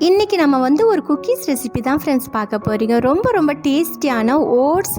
இன்றைக்கி நம்ம வந்து ஒரு குக்கீஸ் ரெசிபி தான் ஃப்ரெண்ட்ஸ் பார்க்க போகிறீங்க ரொம்ப ரொம்ப டேஸ்டியான ஓட்ஸ்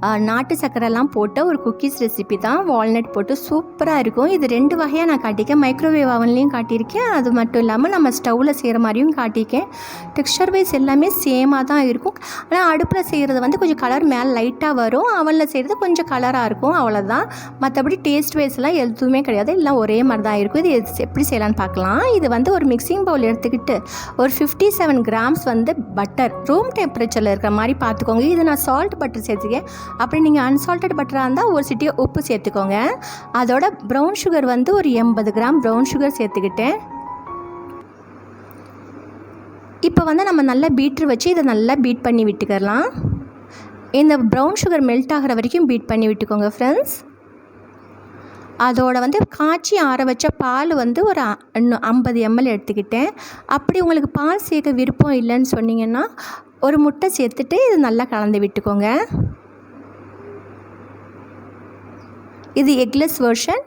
நாட்டு சக்கரைலாம் போட்ட ஒரு குக்கீஸ் ரெசிபி தான். வால்நட் போட்டு சூப்பராக இருக்கும். இது ரெண்டு வகையாக நான் காட்டியிருக்கேன். மைக்ரோவேவ் அவன்லேயும் காட்டியிருக்கேன். அது மட்டும் இல்லாமல் நம்ம ஸ்டவ்வில் செய்கிற மாதிரியும் காட்டியிருக்கேன். டெக்ஸ்டர் வைஸ் எல்லாமே சேமாக தான் இருக்கும். ஆனால் அடுப்பில் செய்கிறது வந்து கொஞ்சம் கலர் மேலே லைட்டாக வரும். அவனில் செய்கிறது கொஞ்சம் கலராக இருக்கும். அவ்வளோதான் மற்றபடி டேஸ்ட் வைஸ்லாம் எதுவுமே கிடையாது. எல்லாம் ஒரே மாதிரி தான் இருக்கும். இது எது- எப்படி செய்யலாம்னு பார்க்கலாம். இது வந்து ஒரு மிக்சிங் பவுல் எடுத்துக்கிட்டு ஒரு ஃபிஃப்டி செவன் கிராம்ஸ் வந்து பட்டர் ரூம் டெம்பரேச்சரில் இருக்கிற மாதிரி பார்த்துக்கோங்க. இது நான் சால்ட் பட்டர் சேர்த்துக்கேன். அப்படி நீங்கள் அன்சால்ட்டட் பட்டராக இருந்தால் ஒரு சிட்டியை உப்பு சேர்த்துக்கோங்க. அதோட ப்ரௌன் சுகர் வந்து ஒரு எண்பது கிராம் ப்ரௌன் சுகர் சேர்த்துக்கிட்டேன். இப்போ வந்து நம்ம நல்லா பீட்ரு வச்சு இதை நல்லா பீட் பண்ணி விட்டுக்கலாம் இந்த ப்ரௌன் சுகர் மெல்ட் ஆகிற வரைக்கும் பீட் பண்ணி விட்டுக்கோங்க ஃப்ரெண்ட்ஸ் அதோட வந்து காய்ச்சி ஆற வச்ச பால் வந்து ஒரு ஐம்பது எம்எல் எடுத்துக்கிட்டேன். அப்படி உங்களுக்கு பால் சேர்க்க விருப்பம் இல்லைன்னு சொன்னீங்கன்னா ஒரு முட்டை சேர்த்துட்டு இது நல்லா கலந்து விட்டுக்கோங்க. இது எக்லெஸ் வெர்ஷன்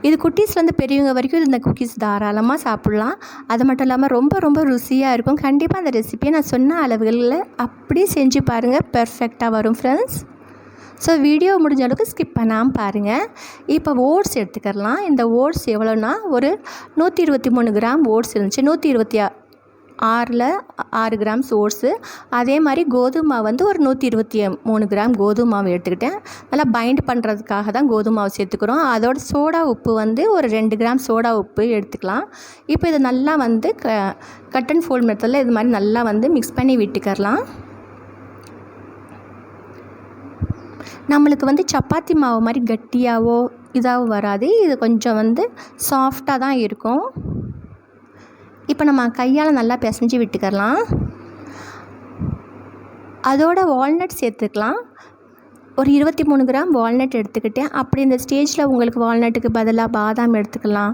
இது குட்டீஸ்லேருந்து பெரியவங்க வரைக்கும் இது இந்த குக்கீஸ் தாராளமாக சாப்பிட்லாம். அது மட்டும் இல்லாமல் ரொம்ப ரொம்ப ருசியாக இருக்கும். கண்டிப்பாக அந்த ரெசிபியை நான் சொன்ன அளவுகளில் அப்படியே செஞ்சு பாருங்கள் பெர்ஃபெக்டாக வரும் ஃப்ரெண்ட்ஸ் ஸோ வீடியோ முடிஞ்ச அளவுக்கு ஸ்கிப் பண்ணாமல் பாருங்கள் இப்போ ஓட்ஸ் எடுத்துக்கலாம். இந்த ஓட்ஸ் எவ்வளோன்னா ஒரு நூற்றி இருபத்தி மூணு கிராம் ஓட்ஸ் இருந்துச்சு. நூற்றி இருபத்தி ஆ- ஆறில் ஆறு கிராம் ஓட்ஸு அதே மாதிரி கோதுமை வந்து ஒரு நூற்றி இருபத்தி மூணு கிராம் கோதுமை மாவு எடுத்துக்கிட்டேன். நல்லா பைண்ட் பண்ணுறதுக்காக தான் கோதுமை மாவு சேர்த்துக்கிறோம். அதோட சோடா உப்பு வந்து ஒரு ரெண்டு கிராம் சோடா உப்பு எடுத்துக்கலாம். இப்போ இது நல்லா வந்து க கட் அண்ட் ஃபோல்ட் மெத்தடில் இது மாதிரி நல்லா வந்து மிக்ஸ் பண்ணி விட்டுக்கரலாம் நம்மளுக்கு வந்து சப்பாத்தி மாவு மாதிரி கட்டியாவோ இதாகவும் வராது. இது கொஞ்சம் வந்து சாஃப்டாக தான் இருக்கும். இப்போ நம்ம கையால் நல்லா பிசைஞ்சு விட்டுக்கரலாம் அதோட வால்நட் சேர்த்துக்கலாம். ஒரு இருபத்தி மூணு கிராம் வால்நட் எடுத்துக்கிட்டேன் அப்படி இந்த ஸ்டேஜில் உங்களுக்கு வால்நட்டுக்கு பதிலாக பாதாம் எடுத்துக்கலாம்.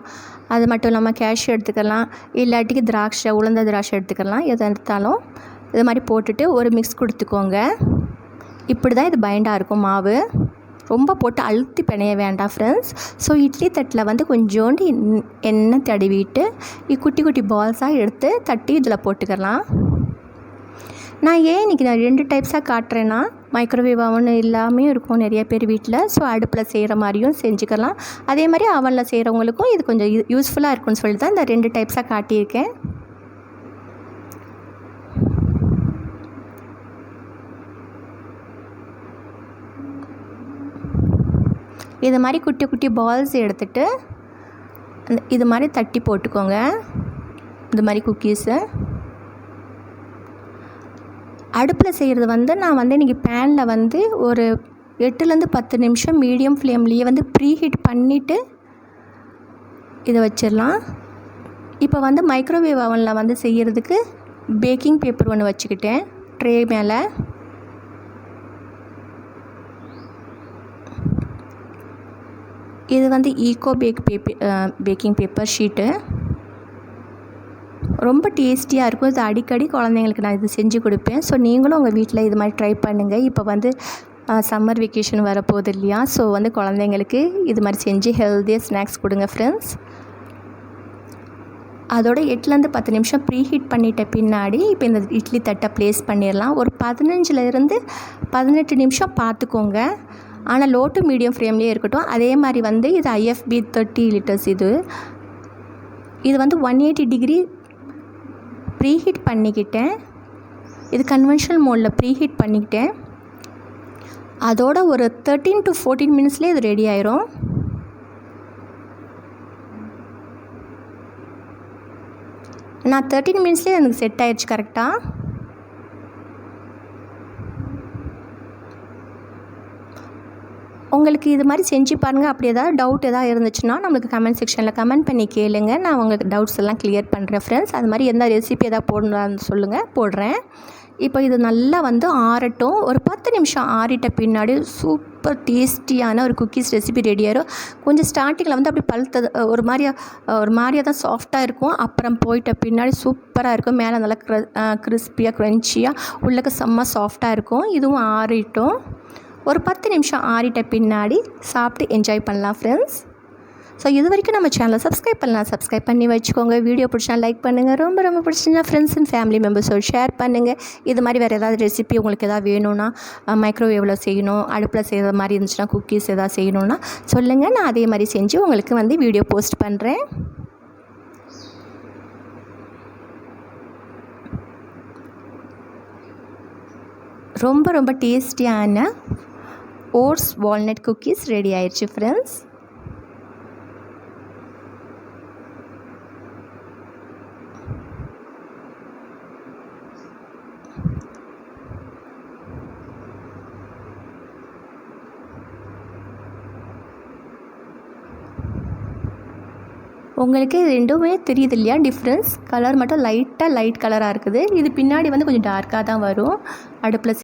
அது மட்டும் இல்லாமல் கேஷ்யூ எடுத்துக்கலாம். இல்லாட்டிக்கு திராட்சை உளுந்த திராட்சை எடுத்துக்கலாம். எதை எடுத்தாலும் இது மாதிரி போட்டுட்டு ஒரு மிக்ஸ் கொடுத்துக்கோங்க. இப்படி தான் இது பைண்டாக இருக்கும் மாவு. ரொம்ப போட்டு அழுத்தி பிணைய வேண்டாம் ஃப்ரெண்ட்ஸ் ஸோ இட்லி தட்டில் வந்து கொஞ்சோண்டு எண்ணெய் தடவிட்டு குட்டி குட்டி பால்ஸாக எடுத்து தட்டி இதில் போட்டுக்கலாம். நான் ஏன் இன்றைக்கி நான் ரெண்டு டைப்ஸாக காட்டுறேன்னா மைக்ரோவேவ் அவன் இல்லாமல் இருக்கும் நிறைய பேர் வீட்டில். ஸோ அடுப்பில் செய்கிற மாதிரியும் செஞ்சுக்கலாம். அதே மாதிரி அவனில் செய்கிறவங்களுக்கும் இது கொஞ்சம் யூஸ்ஃபுல்லாக இருக்கும்னு சொல்லி தான் இந்த ரெண்டு டைப்ஸாக காட்டியிருக்கேன். இது மாதிரி குட்டி குட்டி பால்ஸ் எடுத்துகிட்டு இது மாதிரி தட்டி போட்டுக்கோங்க. இந்த மாதிரி குக்கீஸு. அடுப்பில் செய்கிறது வந்து நான் வந்து இன்றைக்கி பேனில் வந்து ஒரு எட்டுலேருந்து பத்து நிமிஷம் மீடியம் ஃப்ளேம்லேயே வந்து ப்ரீ ஹீட் பண்ணிவிட்டு இதை வச்சிடலாம் இப்போ வந்து மைக்ரோவேவ் அவனில் வந்து செய்கிறதுக்கு பேக்கிங் பேப்பர் ஒன்று வச்சுக்கிட்டேன். ட்ரே மேலே. இது வந்து ஈகோ பேக் பேப்பி பேக்கிங் பேப்பர் ஷீட்டு ரொம்ப டேஸ்டியாக இருக்கும். இது அடிக்கடி குழந்தைங்களுக்கு நான் இது செஞ்சு கொடுப்பேன். ஸோ நீங்களும் உங்கள் வீட்டில் இது மாதிரி ட்ரை பண்ணுங்கள் இப்போ வந்து சம்மர் வெக்கேஷன் வரப்போகுது இல்லையா? ஸோ வந்து குழந்தைங்களுக்கு இது மாதிரி செஞ்சு ஹெல்த்தியாக ஸ்நாக்ஸ் கொடுங்க ஃப்ரெண்ட்ஸ் அதோட எட்டுலேருந்து பத்து நிமிஷம் ப்ரீ ஹீட் பண்ணிட்ட பின்னாடி இப்போ இந்த இட்லி தட்டை ப்ளேஸ் பண்ணிடலாம். ஒரு பதினஞ்சுலேருந்து பதினெட்டு நிமிஷம் பார்த்துக்கோங்க. ஆனால் லோ டு மீடியம் ஃப்ரேம்லேயே இருக்கட்டும் அதே மாதிரி வந்து இது ஐஎஃப்பி தேர்ட்டி லிட்டர்ஸ் இது. இது வந்து ஒன் எயிட்டி டிகிரி ப்ரீஹீட் பண்ணிக்கிட்டேன். இது கன்வென்ஷனல் மோடில் ப்ரீஹீட் பண்ணிக்கிட்டேன். அதோட ஒரு தேர்ட்டீன் டு ஃபோர்டீன் மினிட்ஸ்லேயே இது ரெடி ஆயிரும். நான் தேர்ட்டீன் மினிட்ஸ்லேயே எனக்கு செட் ஆயிடுச்சு கரெக்டாக உங்களுக்கு இது மாதிரி செஞ்சு பாருங்கள் அப்படி ஏதாவது டவுட் ஏதாவது இருந்துச்சுன்னா நம்மளுக்கு கமெண்ட் செக்ஷனில் கமெண்ட் பண்ணி கேளுங்க. நான் உங்களுக்கு டவுட்ஸ் எல்லாம் கிளியர் பண்ணுறேன் ஃப்ரெண்ட்ஸ் அது மாதிரி எந்த ரெசிபி எதாவது போடணும்னு சொல்லுங்கள் போடுறேன். இப்போ இது நல்லா வந்து ஆறட்டும். ஒரு பத்து நிமிஷம் ஆறிட்ட பின்னாடி சூப்பர் டேஸ்டியான ஒரு குக்கீஸ் ரெசிபி ரெடி ஆயிரும். கொஞ்சம் ஸ்டார்டிங்கில் வந்து அப்படி பழுத்தது ஒரு மாதிரியா ஒரு மாதிரியாக தான் சாஃப்டாக இருக்கும். அப்புறம் போயிட்ட பின்னாடி சூப்பராக இருக்கும். மேலே நல்லா க்ர கிறிஸ்பியாக க்ரன்ச்சியாக உள்ளக்க செம்ம சாஃப்டாக இருக்கும். இதுவும் ஆறிட்டும். ஒரு பத்து நிமிஷம் ஆறிட்ட பின்னாடி சாப்பிட்டு என்ஜாய் பண்ணலாம் ஃப்ரெண்ட்ஸ் ஸோ இது வரைக்கும் நம்ம சேனலை சப்ஸ்கிரைப் பண்ணலாம். சப்ஸ்கிரைப் பண்ணி வச்சுக்கோங்க. வீடியோ பிடிச்சா லைக் பண்ணுங்கள் ரொம்ப ரொம்ப பிடிச்சிருந்தா ஃப்ரெண்ட்ஸ் அண்ட் ஃபேமிலி மெம்பர்ஸோடு ஷேர் பண்ணுங்கள் இது மாதிரி வேறு ஏதாவது ரெசிபி உங்களுக்கு எதாவது வேணும்னா மைக்ரோவேவில் செய்யணும் அடுப்பில் செய்கிற மாதிரி இருந்துச்சுன்னா குக்கீஸ் எதாவது செய்யணும்னா சொல்லுங்கள் நான் அதே மாதிரி செஞ்சு உங்களுக்கு வந்து வீடியோ போஸ்ட் பண்ணுறேன் ரொம்ப ரொம்ப டேஸ்டியான ஓட்ஸ் வால்நட் குக்கீஸ் ரெடி ஆயிடுச்சு ஃப்ரெண்ட்ஸ் உங்களுக்கு ரெண்டுமே தெரியுது இல்லையா டிஃப்ரென்ஸ் கலர் மட்டும் லைட்டாக லைட் கலராக இருக்குது. இது பின்னாடி வந்து கொஞ்சம் டார்க்காக தான் வரும். அடுப்பில்